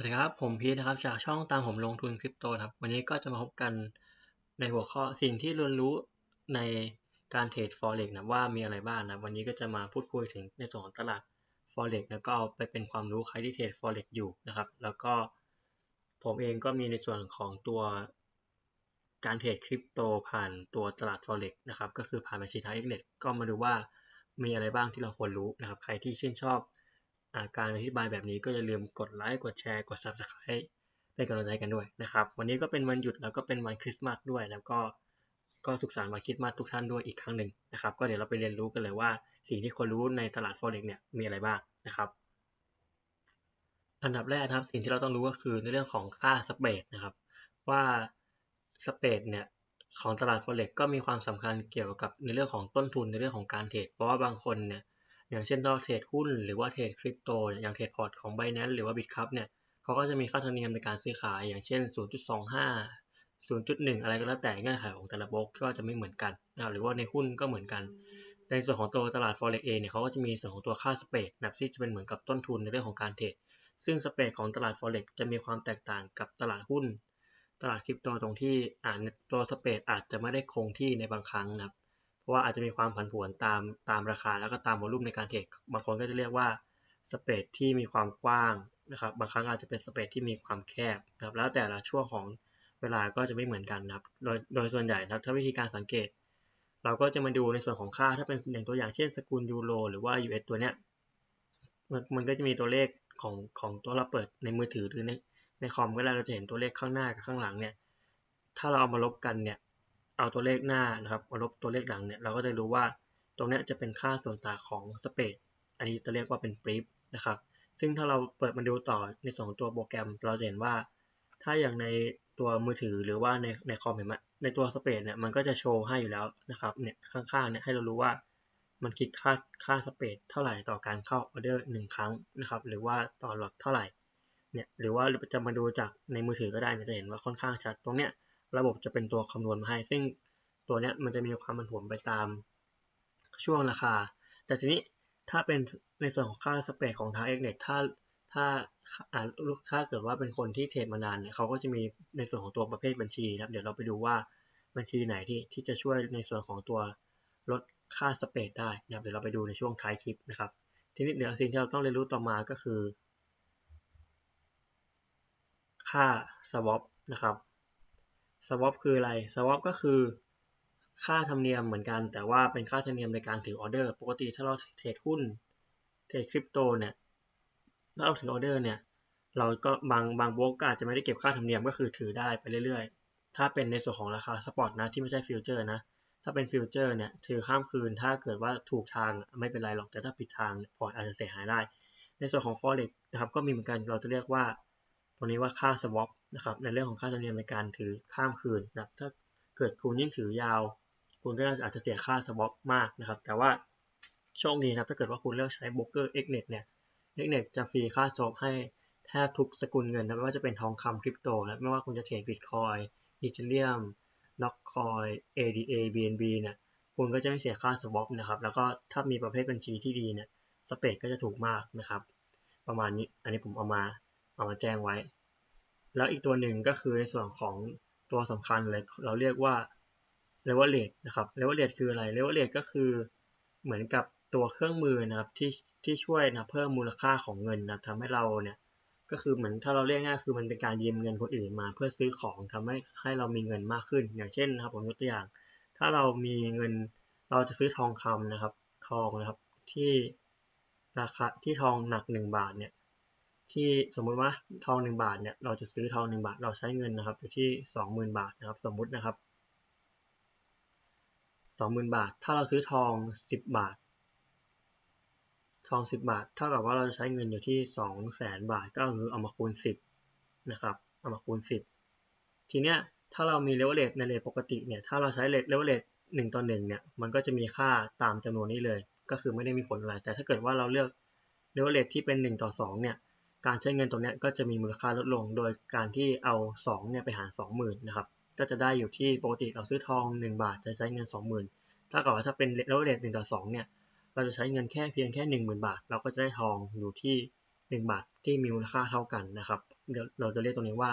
สวัสดีครับ ผมพีทนะครับ จากช่องตามผมลงทุนคริปโตครับ วันนี้ก็จะมาพบกันในหัวข้อสิ่งที่เรียนรู้ในการเทรด forex นะว่ามีอะไรบ้างนะวันนี้ก็จะมาพูดคุยถึงในส่วนของตลาด forex แล้วก็เอาไปเป็นความรู้ใครที่เทรด forex อยู่นะครับ แล้วก็ผมเองก็มีในส่วนของตัวการเทรดคริปโตผ่านตัวตลาด forex นะครับ ก็คือผ่านบัญชีทางเอ็กเน็ตก็มาดูว่ามีอะไรบ้างที่เราควรรู้นะครับ ใครที่ชื่นชอบ การอธิบายแบบนี้ก็อย่าลืมกดไลค์กดแชร์กด subscribe เป็นกำลังใจกันด้วยนะครับ วันนี้ก็เป็นวันหยุดแล้วก็เป็นวันคริสต์มาสด้วย แล้วก็ก็สุขสันต์วันคริสต์มาสทุกท่านด้วยอีกครั้งหนึ่งนะครับ ก็เดี๋ยวเราไปเรียนรู้กันเลยว่า สิ่งที่ควรรู้ในตลาด forex เนี่ยมีอะไรบ้างนะครับอันดับแรกครับสิ่งที่เราต้องรู้ก็คือในเรื่องของค่าสเปดนะครับ ว่าสเปดเนี่ยของตลาด forex ก็มีความสำคัญเกี่ยวกับในเรื่องของต้นทุนในเรื่องของการเทรดเพราะว่าบางคนเนี่ย อย่างเช่นเราเทรดหุ้นหรือว่าเทรดคริปโตอย่างเทรดพอร์ตของ Binance หรือว่า Bitcup เนี่ยเขาก็จะมีค่าธรรมเนียมในการซื้อขายอย่างเช่น 0.25 0.1 อะไรก็แล้วแต่เงื่อนไขของแต่ละบล็อกก็จะไม่เหมือนกันนะหรือว่าในหุ้นก็เหมือนกัน ในส่วนของตัวตลาด forex เองเนี่ยเขาก็จะมีส่วนของตัวค่าสเปรดแบบที่จะเป็นเหมือนกับต้นทุนในเรื่องของการเทรดซึ่งสเปรดของตลาด forex จะมีความแตกต่างกับตลาดหุ้น ตลาดคริปโตตรงที่อ่านตัวสเปรดอาจจะไม่ได้คงที่ในบางครั้งนะครับราะ ว่าอาจจะมีความผันผวนตามตามราคาแล้วก็ตามวอลุ่มในการเทรดบางคนก็จะเรียกว่าสเปซที่มีความกว้างนะครับบางครั้งอาจจะเป็นสเปซที่มีความแคบนะครับแล้วแต่ละช่วงของเวลาก็จะไม่เหมือนกันนะครับโดยโดยส่วนใหญ่นะครับถ้าวิธีการสังเกต เราก็จะมาดูในส่วนของค่าถ้าเป็นอย่างตัวอย่างเช่นสกุลยูโรหรือว่า US ตัวเนี้ยมันมันก็จะมีตัวเลขของของตัวเราเปิดในมือถือหรือในในคอมก็ได้เราจะเห็นตัวเลขข้างหน้ากับข้างหลังเนี่ยถ้าเราเอามาลบกันเนี่ย เอาตัวเลขหน้านะครับมาลบตัวเลขหลังเนี่ยเราก็จะรู้ว่าตรงนี้จะเป็นค่าส่วนต่างของสเปซอันนี้จะเรียกว่าเป็นปริฟนะครับ ซึ่งถ้าเราเปิดมาดูต่อในส่วนตัวโปรแกรมเราจะเห็นว่า ถ้าอย่างในตัวมือถือหรือว่าในในคอมเห็นไหมในตัวสเปซเนี่ยมันก็จะโชว์ให้อยู่แล้วนะครับเนี่ยข้างๆเนี่ยให้เรารู้ว่ามันคิดค่าค่าสเปซเท่าไหร่ต่อการเข้าออเดอร์หนึ่งครั้งนะครับ หรือว่าต่อหลอดเท่าไหร่เนี่ยหรือว่าจะมาดูจากในมือถือก็ได้จะเห็นว่าค่อนข้างชัดตรงเนี้ย ระบบจะเป็นตัวคำนวณมาให้ ซึ่งตัวนี้มันจะมีความมันผวนไปตามช่วงราคา แต่ทีนี้ถ้าเป็นในส่วนของค่าสเปรดของทางเอ็กเน็ตถ้าถ้าถ้าเกิดว่าเป็นคนที่เทรดมานานเนี่ยเขาก็จะมีในส่วนของตัวประเภทบัญชีครับ เดี๋ยวเราไปดูว่าบัญชีไหนที่ที่จะช่วยในส่วนของตัวลดค่าสเปรดได้นะครับ เดี๋ยวเราไปดูในช่วงท้ายคลิปนะครับ ทีนี้เดี๋ยวสิ่งที่เราต้องเรียนรู้ต่อมาก็คือ ค่า swap นะครับ สวอปคืออะไรสวอปก็คือค่าธรรมเนียมเหมือนกัน แต่ว่าเป็นค่าธรรมเนียมในการถือออเดอร์ ปกติถ้าเราเทรดหุ้น เทรดคริปโตเนี่ย ถ้าเราถือออเดอร์เนี่ย เราก็บางบางบล็อกอาจจะไม่ได้เก็บค่าธรรมเนียมก็คือถือได้ไปเรื่อยๆ ถ้าเป็นในส่วนของราคาสปอตนะที่ไม่ใช่ฟิวเจอร์นะ ถ้าเป็นฟิวเจอร์เนี่ยถือข้ามคืน ถ้าเกิดว่าถูกทางไม่เป็นไรหรอก แต่ถ้าผิดทางพอร์ตอาจจะเสียหายได้ ในส่วนของ forex นะครับ ก็มีเหมือนกัน เราจะเรียกว่า ตัวนี้ว่าค่า swap นะครับในเรื่องของค่าธรรมเนียมในการถือข้ามคืนนะถ้าเกิดคุณยิ่งถือยาว คุณก็อาจจะเสียค่า swap มากนะครับ แต่ว่าโชคดีนะถ้าเกิดว่าคุณเลือกใช้โบรกเกอร์ Xnet เนี่ย Xnet จะฟรีค่า swap ให้แทบทุกสกุลเงินนะไม่ว่าจะเป็นทองคำคริปโตนะไม่ว่าคุณจะเทรดบิตคอยอีเทเรียมน็อกคอย ADA BNB เนี่ยคุณก็จะไม่เสียค่า swap นะครับ แล้วก็ถ้ามีประเภทบัญชีที่ดีเนี่ยสเปดก็จะถูกมากนะครับ ประมาณนี้ อันนี้ผมเอามาเอามาแจ้งไว้ แล้วอีกตัวหนึ่งก็คือในส่วนของตัวสำคัญเลยเราเรียกว่า leverage นะครับ leverage คืออะไร leverage ก็คือเหมือนกับตัวเครื่องมือนะครับที่ที่ช่วยนะเพิ่มมูลค่าของเงินนะทำให้เราเนี่ยก็คือเหมือนถ้าเราเรียกง่ายคือมันเป็นการยืมเงินคนอื่นมา เพื่อซื้อของทำให้ให้เรามีเงินมากขึ้น อย่างเช่นนะครับผมยกตัวอย่าง ถ้าเรามีเงินเราจะซื้อทองคำนะครับ ทองนะครับที่ราคาที่ทองหนักหนึ่งบาทเนี่ย ที่สมมุติว่าทองหนึ่งบาทเนี่ยเราจะซื้อทองหนึ่งบาทเราใช้เงินนะครับอยู่ที่สองหมื่นบาทนะครับ สมมุตินะครับสองหมื่นบาท ถ้าเราซื้อทองสิบบาท ทองสิบบาทเท่ากับว่าเราจะใช้เงินอยู่ที่สองแสนบาท ก็คือเอามาคูณสิบนะครับเอามาคูณสิบทีเนี้ยถ้าเรามีเลเวลเลตในเลทปกติเนี่ยถ้าเราใช้เลทเวลเลตหนึ่งต่อหนึ่งเนี่ยมันก็จะมีค่าตามจำนวนนี้เลย ก็คือไม่ได้มีผลอะไร แต่ถ้าเกิดว่าเราเลือกเลเวลเลตที่เป็นหนึ่งต่อสองเนี่ย การใช้เงินตรงนี้ก็จะมีมูลค่าลดลง โดยการที่เอา2เนี่ยไปหาร 20,000นะครับ ก็จะได้อยู่ที่ปกติเราซื้อทอง 1 บาทจะใช้เงิน 20,000 ถ้าเกับว่าถ้าเป็นเลเวลเลทหนึ่งต่อ2เนี่ย เราจะใช้เงินแค่เพียงแค่ 10,000 บาท เราก็จะได้ทองอยู่ที่ 1 บาทที่มีมูลค่าเท่ากันนะครับเดี๋ยวเราจะเรียกตรงนี้ว่า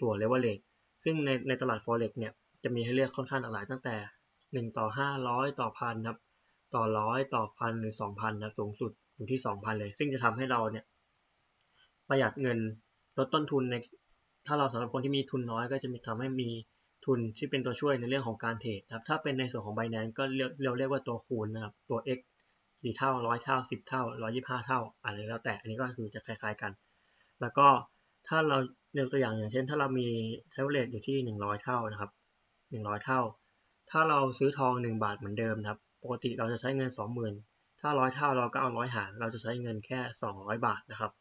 ตัว leverage ซึ่งในในตลาด forex เนี่ยจะมีให้เลือกค่อนข้างหลากหลายตั้งแต่ 1 ต่อ 500 ต่อพันครับต่อร้อยต่อพันหรือ 2,000นะสูงสุดอยู่ที่ 2,000 เลย ซึ่งจะทำให้เราเนี่ย ประหยัดเงินลดต้นทุนในถ้าเราสำหรับคนที่มีทุนน้อยก็จะมีทำให้มีทุนที่เป็นตัวช่วยในเรื่องของการเทรดครับถ้าเป็นในส่วนของ Binance ก็เรียกเราเรียกว่าตัวคูณนะครับตัว x สี่เท่าร้อยเท่าสิบเท่าร้อยี่ห้าเท่าอะไรแล้วแต่ อันนี้ก็คือจะคล้ายๆกัน แล้วก็ถ้าเราเยกตัวอย่างอย่างเช่น ถ้าเรามีเทเลตอยู่ที่หนึ่งร้อยเท่านะครับหนึ่งร้อยเท่า ถ้าเราซื้อทองหนึ่งบาทเหมือนเดิมนะครับ ปกติเราจะใช้เงินสองหมื่นถ้าร้อยเท่าเราก็เอาร้อยหารเราจะใช้เงินแค่สองร้อยบาทนะครับ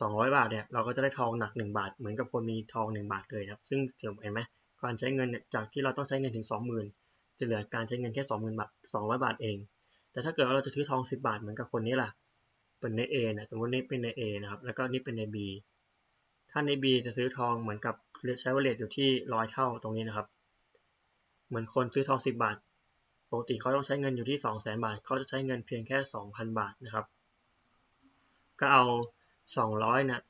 สองร้อยบาทเนี่ยเราก็จะได้ทองหนักหนึ่งบาท เหมือนกับคนมีทองหนึ่งบาทเลยครับ ซึ่งเห็นไหมการใช้เงินจากที่เราต้องใช้เงินถึงสองหมื่นจะเหลือการใช้เงินแค่สองหมื่นบาทสองร้อยบาทเอง แต่ถ้าเกิดว่าเราจะซื้อทอง 10 บาทเหมือนกับคนนี้ล่ะ เป็นใน A นะสมมตินี่เป็นใน A นะครับ แล้วก็นี่เป็นใน B ถ้าใน B จะซื้อทองเหมือนกับใช้เวเลทอยู่ที่ร้อยเท่าตรงนี้นะครับ เหมือนคนซื้อทอง 10 บาท ปกติเขาต้องใช้เงินอยู่ที่ 2 0 0 0 0 0 บาท เขาจะใช้เงินเพียงแค่ 2,000 บาทนะครับ ก็เอา 200นะ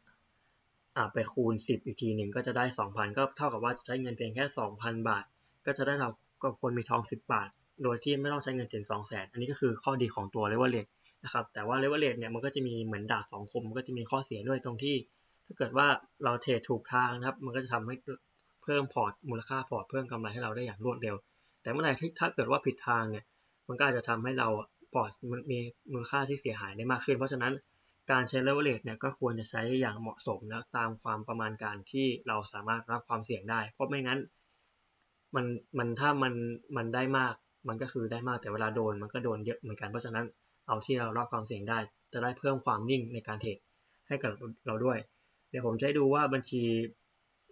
อ่าไปคูณ10อีกทีหนึ่งก็จะได้2,000ก็เท่ากับว่าจะใช้เงินเพียงแค่2,000บาท ก็จะได้เราก็คนมีทอง10บบาท โดยที่ไม่ต้องใช้เงินถึง2 0 0 0 0นอันนี้ก็คือข้อดีของตัว leverage นะครับแต่ว่า leverage เนี่ยมันก็จะมีเหมือนดาบสองคมมันก็จะมีข้อเสียด้วยตรงที่ ถ้าเกิดว่าเราเทรดถูกทางนะครับมันก็จะทำให้เพิ่มพอร์ตมูลค่าพอร์ตเพิ่มกำไรให้เราได้อย่างรวดเร็ว แต่เมื่อไหร่ที่ถ้าเกิดว่าผิดทางเนี่ยมันก็อาจจะทำให้เราพอร์ตมันมีมูลค่าที่เสียหายได้มากขึ้น เพราะฉะนั้น การใช้ leverage เนี่ยก็ควรจะใช้อย่างเหมาะสมนะตามความประมาณการที่เราสามารถรับความเสี่ยงได้ เพราะไม่งั้นมันมันถ้ามันมันได้มากมันก็คือได้มากแต่เวลาโดนมันก็โดนเยอะเหมือนกันเพราะฉะนั้นเอาที่เรารับความเสี่ยงได้ จะได้เพิ่มความนิ่งในการเทรดให้กับเราด้วย เดี๋ยวผมจะดูว่าบัญชี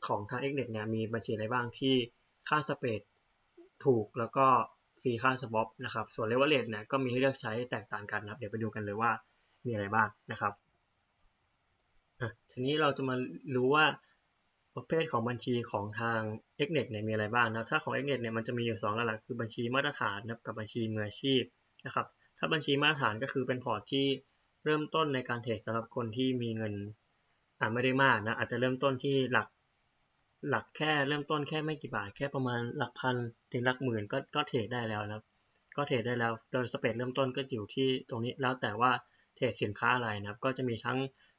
ของทาง x n e t เนี่ยมีบัญชีอะไรบ้างที่ค่าสเปดถูกแล้วก็ฟรีค่าสวอปนะครับส่วนเลเวลเลทเนี่ยก็มีให้เลือกใช้แตกต่างกันนะครับ เดี๋ยวไปดูกันเลยว่า มีอะไรบ้างนะครับทีนี้เราจะมารู้ว่าประเภทของบัญชีของทาง Xnet เนี่ยมีอะไรบ้างนะถ้าของ Xnet เนี่ยมันจะมีอยู่2หลักๆคือบัญชีมาตรฐานนะกับบัญชีมืออาชีพนะครับถ้าบัญชีมาตรฐานก็คือเป็นพอร์ตที่เริ่มต้นในการเทรดสำหรับคนที่มีเงินอ่าไม่ได้มากนะอาจจะเริ่มต้นที่หลักหลักแค่เริ่มต้นแค่ไม่กี่บาท แค่ประมาณหลักพันถึงหลักหมื่นก็ก็เทรดได้แล้วนะก็เทรดได้แล้วโดยสเปดเริ่มต้นก็อยู่ที่ตรงนี้แล้วแต่ว่า เทรดสินค้าอะไรนะครับ ก็จะมีทั้ง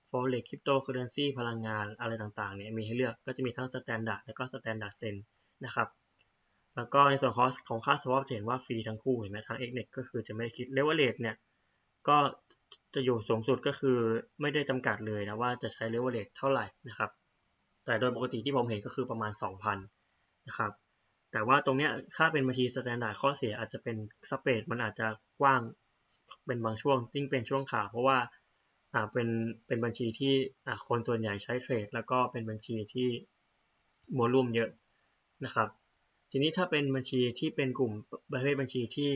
forex cryptocurrency พลังงานอะไรต่างๆเนี่ยมีให้เลือกก็จะมีทั้ง standard และก็ standard sen นะครับแล้วก็ในส่วนของของค่า swap จะเห็นว่าฟรีทั้งคู่เห็นไหมทาง xnet ก็คือจะไม่คิด leverage เนี่ยก็จะอยู่สูงสุดก็คือไม่ได้จำกัดเลยนะว่าจะใช้ leverage เท่าไหร่นะครับ แต่โดยปกติที่ผมเห็นก็คือประมาณ 2,000นะครับแต่ว่าตรงเนี้ยถ้าเป็นบัญชี standard ข้อเสียอาจจะเป็นสเปดมันอาจจะกว้าง เป็นบางช่วงยิ่งเป็นช่วงขาเพราะว่าอ่าเป็นเป็นบัญชีที่อ่าคนส่วนใหญ่ใช้เทรดแล้วก็เป็นบัญชีที่โวลุ่มเยอะนะครับ ทีนี้ถ้าเป็นบัญชีที่เป็นกลุ่มประเภทบัญชีที่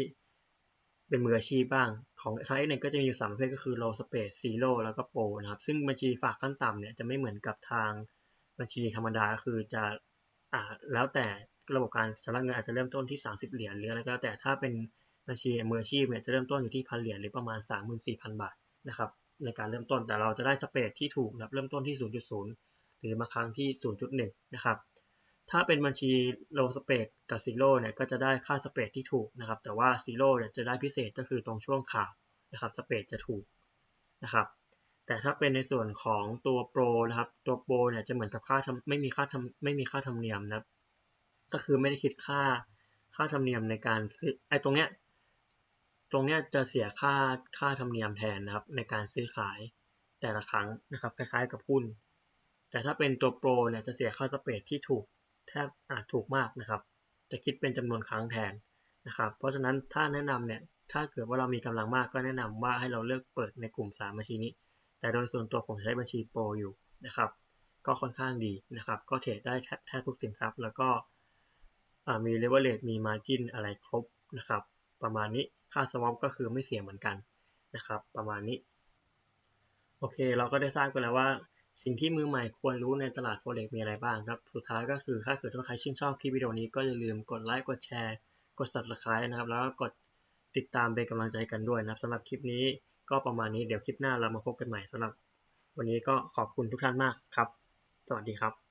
เป็นมืออาชีพบ้างของทางเอ็กเนี่ยก็จะมีอยู่สามประเภทก็คือ low space zero แล้วก็ pro นะครับ ซึ่งบัญชีฝากขั้นต่ำเนี่ยจะไม่เหมือนกับทางบัญชีธรรมดาคือจะอ่าแล้วแต่ระบบการชำระเงินอาจจะเริ่มต้นที่ 30 เหรียญหรืออะไรก็แล้วแต่ถ้าเป็น บัญชีมืออาชีพเนี่ยจะเริ่มต้นอยู่ที่พันเหรียญหรือประมาณ 34,000 บาทนะครับในการเริ่มต้นแต่เราจะได้สเปรดที่ถูกนะเริ่มต้นที่ 0.0 หรือบางครั้งที่ 0.1 นะครับถ้าเป็นบัญชีโลสเปรดกับซีโร่เนี่ยก็จะได้ค่าสเปรดที่ถูกนะครับแต่ว่าซีโร่เนี่ยจะได้พิเศษก็คือตรงช่วงขานะครับสเปรดจะถูกนะครับแต่ถ้าเป็นในส่วนของตัวโปรนะครับตัวโปรเนี่ยจะเหมือนกับค่าไม่มีค่าทำไม่มีค่าธรรมเนียมนะก็คือไม่ได้คิดค่าค่าธรรมเนียมในการซื้อไอ้ตรงเนี้ย ตรงนี้จะเสียค่าค่าธรรมเนียมแทนนะครับในการซื้อขายแต่ละครั้งนะครับคล้ายๆกับหุ้น แต่ถ้าเป็นตัวโปรเนี่ยจะเสียค่าสเปรดที่ถูกแทบอาจถูกมากนะครับ จะคิดเป็นจำนวนครั้งแทนนะครับ เพราะฉะนั้นถ้าแนะนำเนี่ยถ้าเกิดว่าเรามีกำลังมากก็แนะนำว่าให้เราเลือกเปิดในกลุ่ม 3 บัญชีนี้ แต่โดยส่วนตัวผมใช้บัญชีโปรอยู่นะครับ ก็ค่อนข้างดีนะครับ ก็เทรดได้แทบทุกสินทรัพย์ แล้วก็มีเลเวลเลตมีมาจินอะไรครบนะครับ ประมาณนี้ ค่าสวอปก็คือไม่เสียเหมือนกันนะครับ ประมาณนี้ โอเค เราก็ได้ทราบกันแล้วว่า สิ่งที่มือใหม่ควรรู้ในตลาด forex มีอะไรบ้างครับ สุดท้ายก็คือถ้าเกิดว่าใครชื่นชอบคลิปวิดีโอนี้ก็อย่าลืมกดไลค์ กดแชร์ กด subscribe นะครับ แล้วก็กดติดตามเป็นกำลังใจกันด้วยนะครับสำหรับคลิปนี้ก็ประมาณนี้ เดี๋ยวคลิปหน้าเรามาพบกันใหม่สำหรับ วันนี้ก็ขอบคุณทุกท่านมากครับ สวัสดีครับ